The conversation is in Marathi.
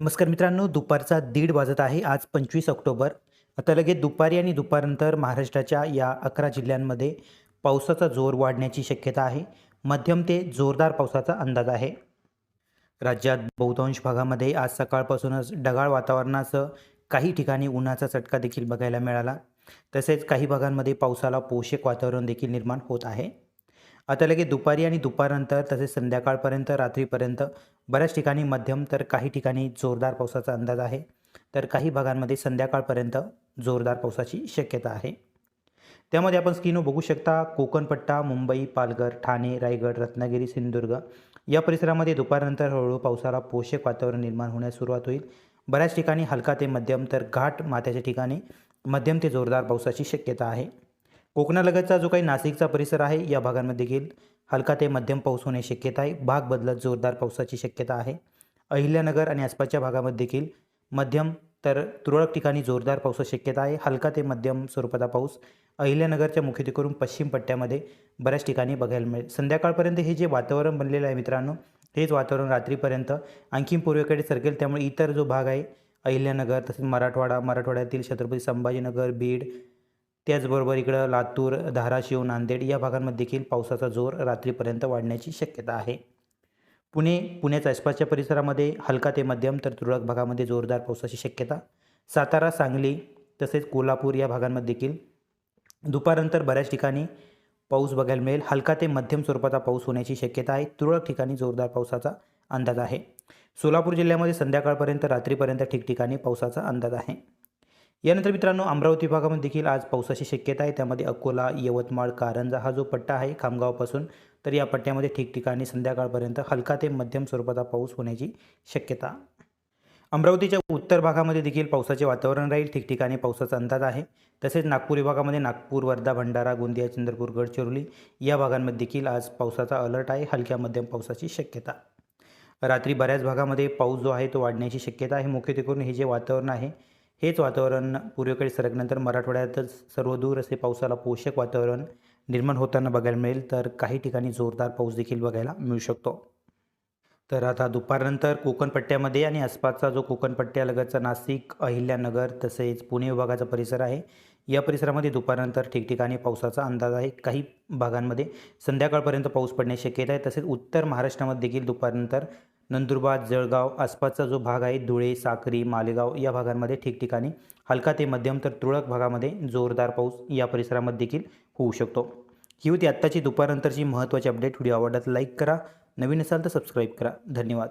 नमस्कार मित्रांनो दुपारचा दीड वाजत आहे. आज पंचवीस ऑक्टोबर. आता लगेच दुपारी आणि दुपारनंतर महाराष्ट्राच्या या अकरा जिल्ह्यांमध्ये पावसाचा जोर वाढण्याची शक्यता आहे. मध्यम ते जोरदार पावसाचा अंदाज आहे. राज्यात बहुतांश भागामध्ये आज सकाळपासूनच ढगाळ वातावरणासह काही ठिकाणी उन्हाचा चटका देखील बघायला मिळाला. तसेच काही भागांमध्ये पावसाला पोषक वातावरण देखील निर्माण होत आहे. आता लगेच दुपारी आणि दुपारनंतर तसेच संध्याकाळपर्यंत रात्रीपर्यंत बऱ्याच ठिकाणी मध्यम तर काही ठिकाणी जोरदार पावसाचा अंदाज आहे. तर काही भागांमध्ये संध्याकाळपर्यंत जोरदार पावसाची शक्यता आहे. त्यामध्ये आपण स्क्रीनवर बघू शकता. कोकणपट्टा मुंबई पालघर ठाणे रायगड रत्नागिरी सिंधुदुर्ग या परिसरामध्ये दुपारनंतर हळूहळू पावसाला पोषक वातावरण निर्माण होण्यास सुरुवात होईल. बऱ्याच ठिकाणी हलका ते मध्यम तर घाट माथ्याच्या ठिकाणी मध्यम ते जोरदार पावसाची शक्यता आहे. कोकणालगतचा जो काही नाशिकचा परिसर आहे या भागांमध्ये देखील हलका ते मध्यम पाऊस होण्याची शक्यता आहे. भाग बदलत जोरदार पावसाची शक्यता आहे. अहिल्यानगर आणि आसपासच्या भागामध्ये देखील मध्यम तर तुरळक ठिकाणी जोरदार पावसाची शक्यता आहे. हलका ते मध्यम स्वरूपाचा पाऊस अहिल्यानगरच्या मुख्यत्वेकरून पश्चिम पट्ट्यामध्ये बऱ्याच ठिकाणी बघायला मिळेल. संध्याकाळपर्यंत हे जे वातावरण बनलेलं आहे मित्रांनो हेच वातावरण रात्रीपर्यंत आणखी पूर्वेकडे सरकेल. त्यामुळे इतर जो भाग आहे अहिल्यानगर तसेच मराठवाडा मराठवाड्यातील छत्रपती संभाजीनगर बीड त्याचबरोबर इकडं लातूर धाराशिव नांदेड या भागांमध्ये देखील पावसाचा जोर रात्रीपर्यंत वाढण्याची शक्यता आहे. पुणे पुण्याच्या आसपासच्या परिसरामध्ये हलका ते मध्यम तर तुरळक भागामध्ये जोरदार पावसाची शक्यता. सातारा सांगली तसेच कोल्हापूर या भागांमध्ये देखील दुपारनंतर बऱ्याच ठिकाणी पाऊस बघायला मिळेल. हलका ते मध्यम स्वरूपाचा पाऊस होण्याची शक्यता आहे. तुरळक ठिकाणी जोरदार पावसाचा अंदाज आहे. सोलापूर जिल्ह्यामध्ये संध्याकाळपर्यंत रात्रीपर्यंत ठिकठिकाणी पावसाचा अंदाज आहे. यानंतर मित्रांनो अमरावती भागामध्ये देखील आज पावसाची शक्यता आहे. त्यामध्ये अकोला यवतमाळ कारंजा हा जो पट्टा आहे खामगावपासून तर या पट्ट्यामध्ये ठिकठिकाणी संध्याकाळपर्यंत हलका ते मध्यम स्वरूपाचा पाऊस होण्याची शक्यता. अमरावतीच्या उत्तर भागामध्ये देखील पावसाचे वातावरण राहील. ठिकठिकाणी पावसाचा अंदाज आहे. तसेच नागपूर विभागामध्ये नागपूर वर्धा भंडारा गोंदिया चंद्रपूर गडचिरोली या भागांमध्ये देखील आज पावसाचा अलर्ट आहे. हलक्या मध्यम पावसाची शक्यता. रात्री बऱ्याच भागामध्ये पाऊस जो आहे तो वाढण्याची शक्यता आहे. मुख्यत्वेकरून हे जे वातावरण आहे हेच वातावरण पूर्वेकडे सरकल्यानंतर मराठवाड्यातच सर्वदूर असे पावसाला पोषक वातावरण निर्माण होताना बघायला मिळेल. तर काही ठिकाणी जोरदार पाऊस देखील बघायला मिळू शकतो. तर आता दुपारनंतर कोकणपट्ट्यामध्ये आणि आसपासचा जो कोकणपट्ट्यालगतचा नाशिक अहिल्यानगर तसेच पुणे विभागाचा परिसर आहे. या परिसरामध्ये दुपारनंतर ठिकठिकाणी पावसाचा अंदाज आहे. काही भागांमध्ये संध्याकाळपर्यंत पाऊस पडण्याची शक्यता आहे. तसेच उत्तर महाराष्ट्रामध्ये देखील दुपारनंतर नंदुरबार जळगाव आसपासचा जो भाग आहे धुळे साक्री मालेगाव या भागांमध्ये ठिकठिकाणी हलका ते मध्यम तर तुरळक भागामध्ये जोरदार पाऊस या परिसरामध्ये देखील होऊ शकतो. ही होती आत्ताची दुपारनंतरची महत्त्वाची अपडेट. व्हिडिओ आवडल्यास लाईक करा. नवीन असाल तर सबस्क्राईब करा. धन्यवाद.